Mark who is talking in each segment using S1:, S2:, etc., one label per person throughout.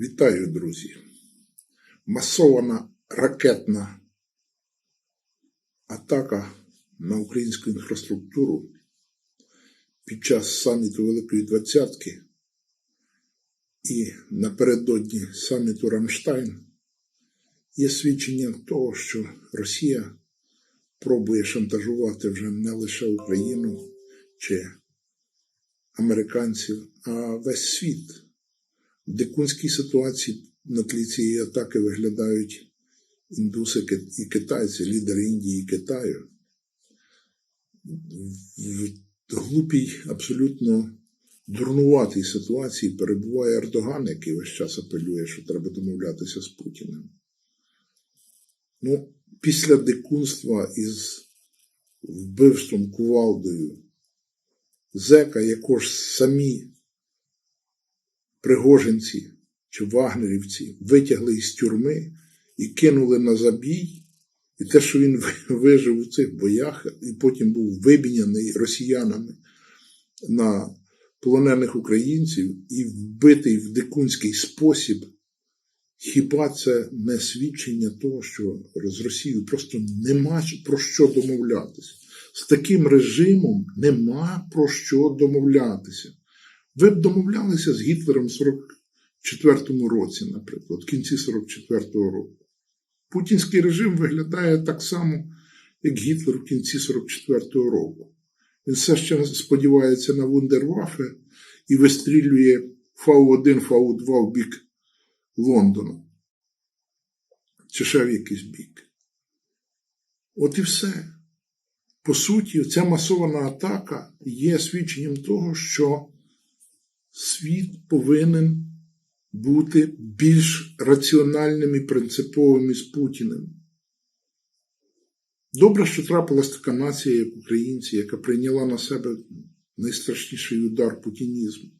S1: Вітаю, друзі! Масована ракетна атака на українську інфраструктуру під час саміту Великої Двадцятки і напередодні саміту Рамштайн є свідченням того, що Росія пробує шантажувати вже не лише Україну чи американців, а весь світ. Дикунській ситуації на тлі цієї атаки виглядають індуси і китайці, лідери Індії і Китаю. В глупій, абсолютно дурнуватій ситуації перебуває Ердоган, який весь час апелює, що треба домовлятися з Путіним. Ну, після дикунства із вбивством кувалдою зека, якого ж самі пригожинці чи вагнерівці витягли із тюрми і кинули на забій. І те, що він вижив у цих боях, і потім був вибіняний росіянами на полонених українців і вбитий в дикунський спосіб, хіба це не свідчення того, що з Росією просто нема про що домовлятися? З таким режимом нема про що домовлятися. Ви б домовлялися з Гітлером в 44-му році, наприклад, в кінці 44-го року. Путінський режим виглядає так само, як Гітлер в кінці 44-го року. Він все ще сподівається на Вундервафе і вистрілює Фау-1, Фау-2 в бік Лондону. Чи ще в якийсь бік. От і все. По суті, ця масована атака є свідченням того, що світ повинен бути більш раціональним і принциповим із Путіним. Добре, що трапилась така нація, як українці, яка прийняла на себе найстрашніший удар путінізму.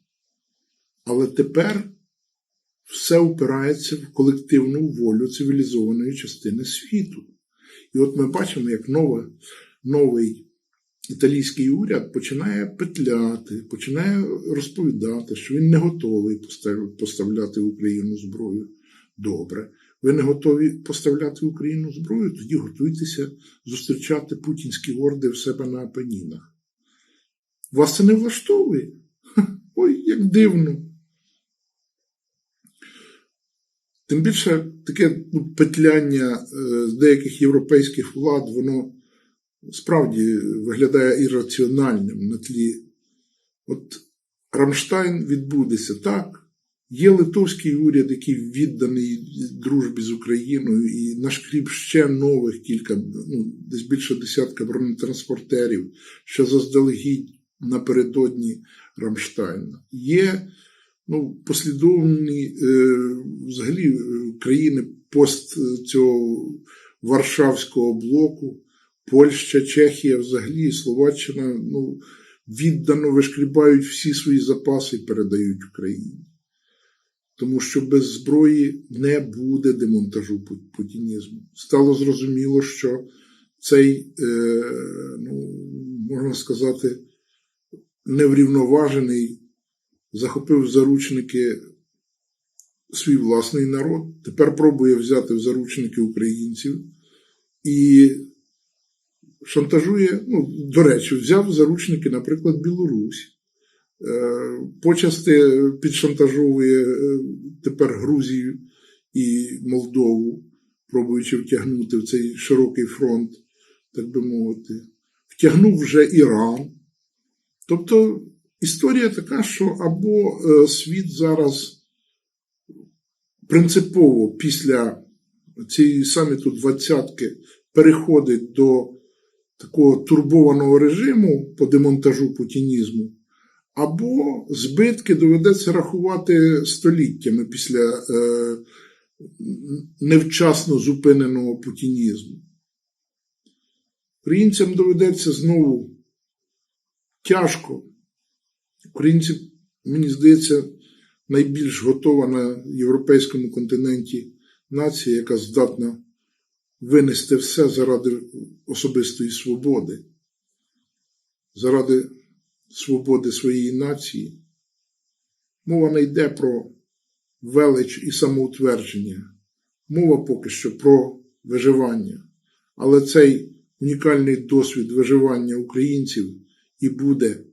S1: Але тепер все упирається в колективну волю цивілізованої частини світу. І от ми бачимо, як нова, новий італійський уряд починає петляти, починає розповідати, що він не готовий поставляти Україну зброю. Добре. Ви не готові поставляти Україну зброю, тоді готуйтеся зустрічати путінські орди в себе на Апенінах. Вас це не влаштовує? Ой, як дивно. Тим більше таке ну, петляння е, з деяких європейських влад, воно справді виглядає ірраціональним на тлі. От Рамштайн відбудеться так. Є литовський уряд, який відданий дружбі з Україною, і нашкріб ще нових кілька, ну, десь більше десятка бронетранспортерів, що заздалегідь напередодні Рамштайна. Є ну, послідовні е, взагалі країни пост цього Варшавського блоку, Польща, Чехія, взагалі, Словаччина ну, віддано вишкрібають всі свої запаси і передають Україні. Тому що без зброї не буде демонтажу путінізму. Стало зрозуміло, що цей, е, ну, можна сказати, неврівноважений захопив заручники свій власний народ, тепер пробує взяти в заручники українців і шантажує, ну, до речі, взяв заручники, наприклад, Білорусь. Е, почасти підшантажовує е, тепер Грузію і Молдову, пробуючи втягнути в цей широкий фронт, так би мовити, втягнув вже Іран. Тобто історія така, що або е, світ зараз принципово після цієї саміту двадцятки переходить до такого турбованого режиму по демонтажу путінізму, або збитки доведеться рахувати століттями після е, невчасно зупиненого путінізму. Українцям доведеться знову тяжко. Українці, мені здається, найбільш готова на європейському континенті нація, яка здатна винести все заради особистої свободи, заради свободи своєї нації. Мова не йде про велич і самоутвердження. Мова поки що про виживання. Але цей унікальний досвід виживання українців і буде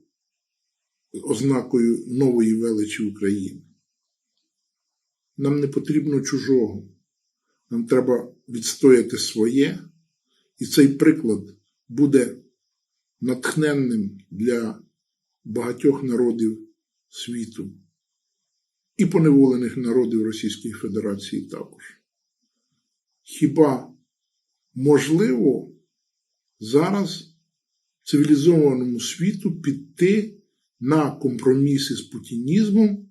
S1: ознакою нової величі України. Нам не потрібно чужого. Нам треба відстояти своє, і цей приклад буде натхненним для багатьох народів світу і поневолених народів Російської Федерації також. Хіба можливо зараз цивілізованому світу піти на компроміси з путінізмом?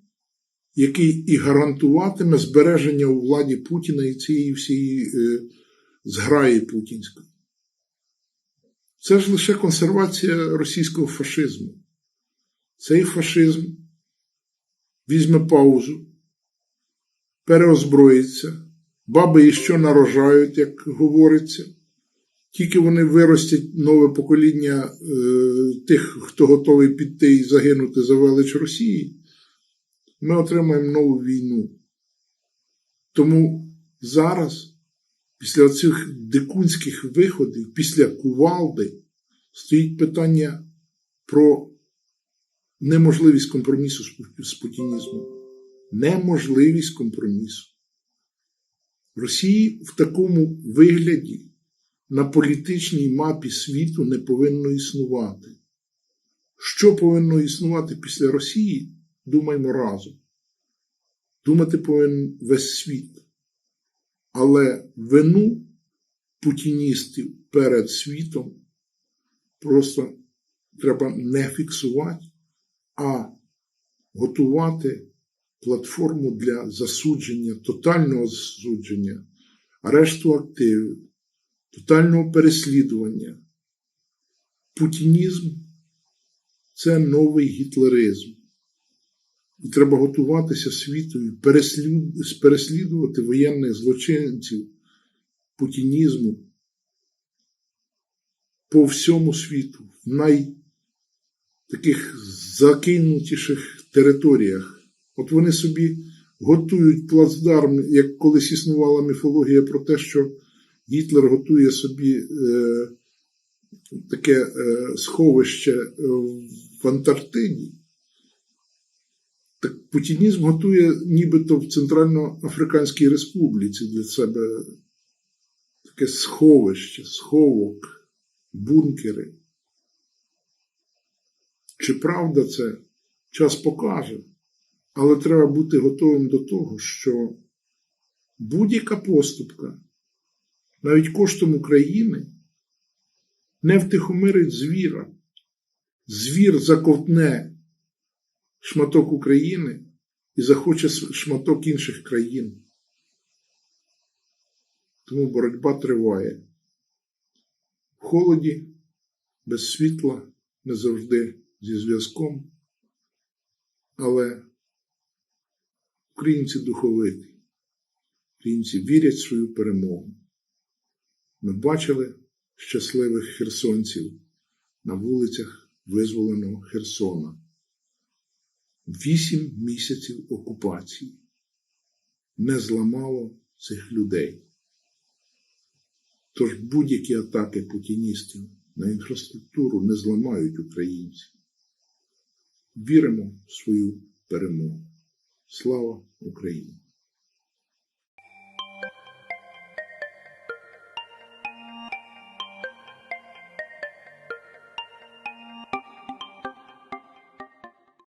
S1: Який і гарантуватиме збереження у владі Путіна і цієї всієї е, зграї путінської. Це ж лише консервація російського фашизму. Цей фашизм візьме паузу, переозброїться, баби іще нарожають, як говориться. Тільки вони виростять нове покоління е, тих, хто готовий піти і загинути за велич Росії ми отримаємо нову війну. Тому зараз, після цих дикунських виходів, після кувалди, стоїть питання про неможливість компромісу з путінізмом. Неможливість компромісу. В Росії в такому вигляді на політичній мапі світу не повинно існувати. Що повинно існувати після Росії? Думаємо разом. Думати повинен весь світ. Але вину путіністів перед світом просто треба не фіксувати, а готувати платформу для засудження, тотального засудження, арешту активів, тотального переслідування. Путінізм це новий гітлеризм. І треба готуватися світу, переслідувати воєнних злочинців путінізму по всьому світу, в найтаких закинутіших територіях. От вони собі готують плацдарм, як колись існувала міфологія про те, що Гітлер готує собі е, таке е, сховище в Антарктиді. Так путінізм готує нібито в Центральноафриканській Республіці для себе таке сховище, сховок, бункери. Чи правда це? Час покаже, але треба бути готовим до того, що будь-яка поступка, навіть коштом України, не втихомирить звіра. Звір заковтне шматок України і захоче шматок інших країн. Тому боротьба триває. В холоді, без світла, не завжди зі зв'язком. Але українці духовиті, українці вірять в свою перемогу. Ми бачили щасливих херсонців на вулицях визволеного Херсона. Вісім місяців окупації не зламало цих людей. Тож будь-які атаки путіністів на інфраструктуру не зламають українців. Віримо в свою перемогу. Слава Україні!